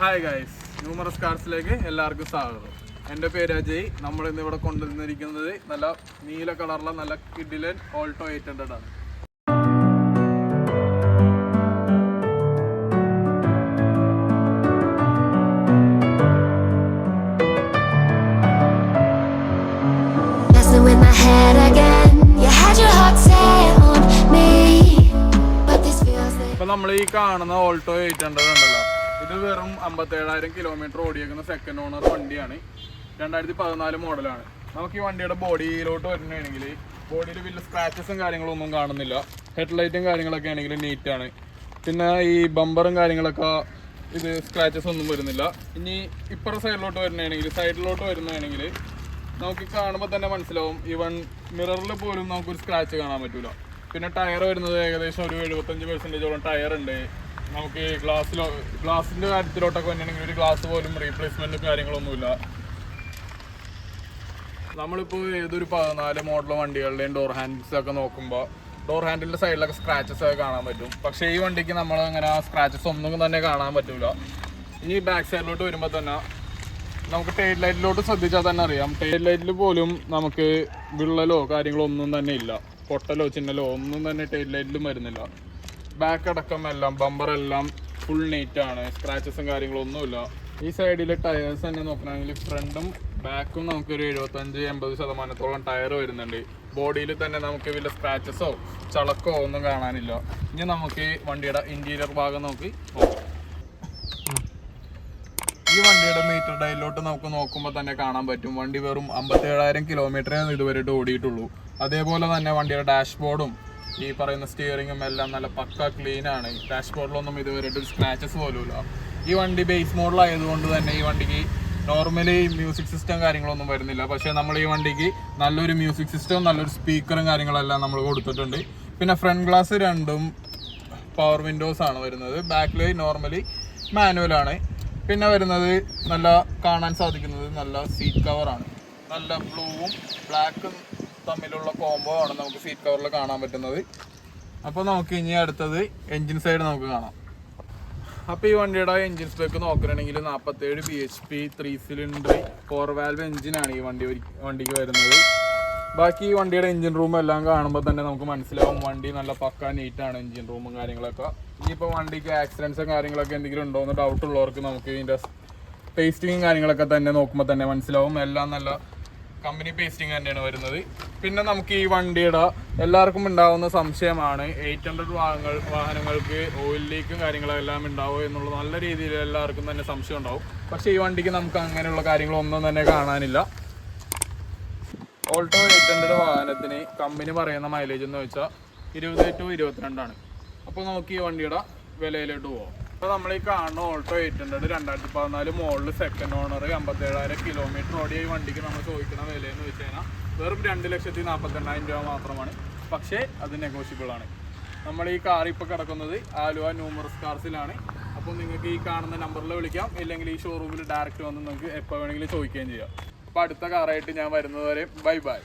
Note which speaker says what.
Speaker 1: Hi guys numerous കാർസിലേക്ക് എല്ലാവർക്കും സ്വാഗതം. എന്റെ പേര് അജയ്. നമ്മൾ ഇന്ന് ഇവിടെ കൊണ്ടുവന്നിരിക്കുന്നത് നല്ല നീല കളറുള്ള നല്ല കിഡിലൻ ഓൾട്ടോ എയ്റ്റ് ഹൺഡ്രഡ് ആണ്. ഇപ്പൊ നമ്മൾ ഈ കാണുന്ന ഓൾട്ടോ എയ്റ്റ് ഹൺഡ്രഡ് ഉണ്ടല്ലോ. ഇത് വെറും അമ്പത്തേഴായിരം കിലോമീറ്റർ ഓടിയേക്കുന്ന സെക്കൻഡ് ഓണർ വണ്ടിയാണ്. രണ്ടായിരത്തി പതിനാല് മോഡലാണ് നമുക്ക് ഈ വണ്ടിയുടെ ബോഡിയിലോട്ട് വരുന്നതാണെങ്കിൽ ബോഡിയിൽ വലിയ സ്ക്രാച്ചസും കാര്യങ്ങളും ഒന്നും കാണുന്നില്ല. ഹെഡ്ലൈറ്റും കാര്യങ്ങളൊക്കെ ആണെങ്കിൽ നീറ്റാണ് പിന്നെ ഈ ബമ്പറും കാര്യങ്ങളൊക്കെ ഇത് സ്ക്രാച്ചസ് ഒന്നും വരുന്നില്ല. ഇനി ഇപ്പുറ സൈഡിലോട്ട് വരുന്നതാണെങ്കിൽ സൈഡിലോട്ട് വരുന്നതാണെങ്കിൽ നമുക്ക് കാണുമ്പോൾ തന്നെ മനസ്സിലാവും ഈവൺ മിററിൽ പോലും നമുക്കൊരു സ്ക്രാച്ച് കാണാൻ പറ്റില്ല പിന്നെ ടയർ വരുന്നത് ഏകദേശം ഒരു എഴുപത്തഞ്ച് പെർസെന്റേജോളം ടയർ ഉണ്ട്. നമുക്ക് ഗ്ലാസ്സിലോ ഗ്ലാസിന്റെ കാര്യത്തിലോട്ടൊക്കെ വന്നിട്ടുണ്ടെങ്കിൽ ഒരു ഗ്ലാസ് പോലും റീപ്ലേസ്മെന്റും കാര്യങ്ങളൊന്നുമില്ല. നമ്മളിപ്പോൾ ഏതൊരു പതിനാല് മോഡൽ വണ്ടികളുടെയും ഡോർ ഹാൻഡിൽസ് ഒക്കെ നോക്കുമ്പോൾ ഡോർ ഹാൻഡിലിന്റെ സൈഡിലൊക്കെ സ്ക്രാച്ചസ് ഒക്കെ കാണാൻ പറ്റും. പക്ഷേ ഈ വണ്ടിക്ക് നമ്മൾ അങ്ങനെ സ്ക്രാച്ചസ് ഒന്നും തന്നെ കാണാൻ പറ്റില്ല ഇനി ബാക്ക് സൈഡിലോട്ട് വരുമ്പോൾ തന്നെ നമുക്ക് ടെയിൽ ലൈറ്റിലോട്ട് ശ്രദ്ധിച്ചാൽ തന്നെ അറിയാം. ടെയിൽ ലൈറ്റിൽ പോലും നമുക്ക് വിള്ളലോ കാര്യങ്ങളോ ഒന്നും തന്നെ ഇല്ല. പൊട്ടലോ ചിന്നലോ ഒന്നും തന്നെ ടെയിൽ ലൈറ്റിലും വരുന്നില്ല. ബാക്ക് അടക്കം എല്ലാം ബമ്പർ എല്ലാം ഫുൾ നീറ്റ് ആണ്. സ്ക്രാച്ചസും കാര്യങ്ങളൊന്നുമില്ല ഈ സൈഡിലെ ടയേഴ്സ് തന്നെ നോക്കണമെങ്കിൽ ഫ്രണ്ടും ബാക്കും നമുക്കൊരു എഴുപത്തഞ്ച് എൺപത് ശതമാനത്തോളം ടയർ വരുന്നുണ്ട്. ബോഡിയിൽ തന്നെ നമുക്ക് വലിയ സ്ക്രാച്ചസോ ചളക്കോ ഒന്നും കാണാനില്ല. ഇനി നമുക്ക് വണ്ടിയുടെ ഇന്റീരിയർ ഭാഗം നോക്കാം ഈ വണ്ടിയുടെ മീറ്റർ ഡയലോട്ട് നമുക്ക് നോക്കുമ്പോൾ തന്നെ കാണാൻ പറ്റും. വണ്ടി വെറും അമ്പത്തി ഏഴായിരം കിലോമീറ്ററേ ഇതുവരെ ഓടിയിട്ടുള്ളൂ. അതേപോലെ തന്നെ വണ്ടിയുടെ ഡാഷ്ബോർഡും ഈ പറയുന്ന സ്റ്റിയറിങ്ങും എല്ലാം നല്ല പക്ക ക്ലീൻ ആണ്. ഡാഷ്ബോർഡിലൊന്നും ഇതുവരെ ഒരു സ്ക്രാച്ചസ് പോലുമില്ല. ഈ വണ്ടി ബേസ് മോഡലായതുകൊണ്ട് തന്നെ ഈ വണ്ടിക്ക് നോർമലി മ്യൂസിക് സിസ്റ്റം കാര്യങ്ങളൊന്നും വരുന്നില്ല. പക്ഷേ നമ്മൾ ഈ വണ്ടിക്ക് നല്ലൊരു മ്യൂസിക് സിസ്റ്റവും നല്ലൊരു സ്പീക്കറും കാര്യങ്ങളെല്ലാം നമ്മൾ കൊടുത്തിട്ടുണ്ട്. പിന്നെ ഫ്രണ്ട് ഗ്ലാസ് രണ്ടും പവർ വിൻഡോസ് ആണ് വരുന്നത്. ബാക്കിൽ നോർമലി മാനുവൽ ആണ്. പിന്നെ വരുന്നത് നല്ല കാണാൻ സാധിക്കുന്നത് നല്ല സീറ്റ് കവറാണ് നല്ല ബ്ലൂവും ബ്ലാക്കും തമ്മിലുള്ള കോംബോ ആണ് നമുക്ക് സീറ്റ് കവറിൽ കാണാൻ പറ്റുന്നത്. അപ്പോൾ നമുക്ക് ഇനി അടുത്തത് എൻജിൻ സൈഡ് നമുക്ക് കാണാം. അപ്പോൾ ഈ വണ്ടിയുടെ എൻജിൻ സ്പെക്ക് നോക്കുകയാണെങ്കിൽ നാൽപ്പത്തേഴ് B H P three cylinder four valve എഞ്ചിനാണ് ഈ വണ്ടി വണ്ടിക്ക് വരുന്നത്. ബാക്കി ഈ വണ്ടിയുടെ എഞ്ചിൻ റൂം എല്ലാം കാണുമ്പോൾ തന്നെ നമുക്ക് മനസ്സിലാവും വണ്ടി നല്ല പക്ക നീറ്റാണ് എഞ്ചിൻ റൂമും കാര്യങ്ങളൊക്കെ. ഇനിയിപ്പോൾ വണ്ടിക്ക് ആക്സിഡൻസും കാര്യങ്ങളൊക്കെ എന്തെങ്കിലും ഉണ്ടോ എന്ന് ഡൗട്ട് ഉള്ളവർക്ക് നമുക്ക് ഇതിന്റെ പേസ്റ്റിങ്ങും കാര്യങ്ങളൊക്കെ തന്നെ നോക്കുമ്പോൾ തന്നെ മനസ്സിലാവും. എല്ലാം നല്ല കമ്പനി പേസ്റ്റിംഗ് തന്നെയാണ് വരുന്നത്. പിന്നെ നമുക്ക് ഈ വണ്ടിയുടെ എല്ലാവർക്കും ഉണ്ടാകുന്ന സംശയമാണ് എയ്റ്റ് ഹൺഡ്രഡ് വാഹനങ്ങൾ വാഹനങ്ങൾക്ക് ഓയിൽ ലീക്കും കാര്യങ്ങളെല്ലാം ഉണ്ടാവും എന്നുള്ള നല്ല രീതിയിൽ എല്ലാവർക്കും തന്നെ സംശയം ഉണ്ടാവും. പക്ഷേ ഈ വണ്ടിക്ക് നമുക്ക് അങ്ങനെയുള്ള കാര്യങ്ങളൊന്നും തന്നെ കാണാനില്ല. ഓൾട്ടോ എയ്റ്റ് ഹൺഡ്രഡ് വാഹനത്തിന് കമ്പനി പറയുന്ന മൈലേജ് എന്ന് വെച്ചാൽ ഇരുപത് ടു ഇരുപത്തിരണ്ടാണ്. അപ്പോൾ നമുക്ക് ഈ വണ്ടിയുടെ വിലയിലോട്ട് പോവാം. അപ്പോൾ നമ്മൾ ഈ കാണുന്ന ഓൾട്ടോ എയ്റ്റ് ഹൺഡ്രഡ് രണ്ടായിരത്തി പതിനാല് മോഡൽ സെക്കൻഡ് ഓണർ അമ്പത്തേഴായിരം കിലോമീറ്റർ ഓടിയ ഈ വണ്ടിക്ക് നമ്മൾ ചോദിക്കുന്ന വിലയെന്ന് വെച്ച് കഴിഞ്ഞാൽ വെറും രണ്ട് ലക്ഷത്തി നാൽപ്പത്തെണ്ണായിരം രൂപ മാത്രമാണ്. പക്ഷേ അത് നെഗോഷ്യബിൾ ആണ്. നമ്മൾ ഈ കാർ ഇപ്പോൾ കിടക്കുന്നത് ആലുവ ന്യൂമറസ് കാർസിലാണ് അപ്പോൾ നിങ്ങൾക്ക് ഈ കാണുന്ന നമ്പറിൽ വിളിക്കാം. ഇല്ലെങ്കിൽ ഈ ഷോറൂമിൽ ഡയറക്റ്റ് വന്ന് നിങ്ങൾക്ക് എപ്പോൾ വേണമെങ്കിലും ചോദിക്കുകയും ചെയ്യാം. അപ്പോൾ അടുത്ത കാറായിട്ട് ഞാൻ വരുന്നത് വരെ ബൈ ബൈ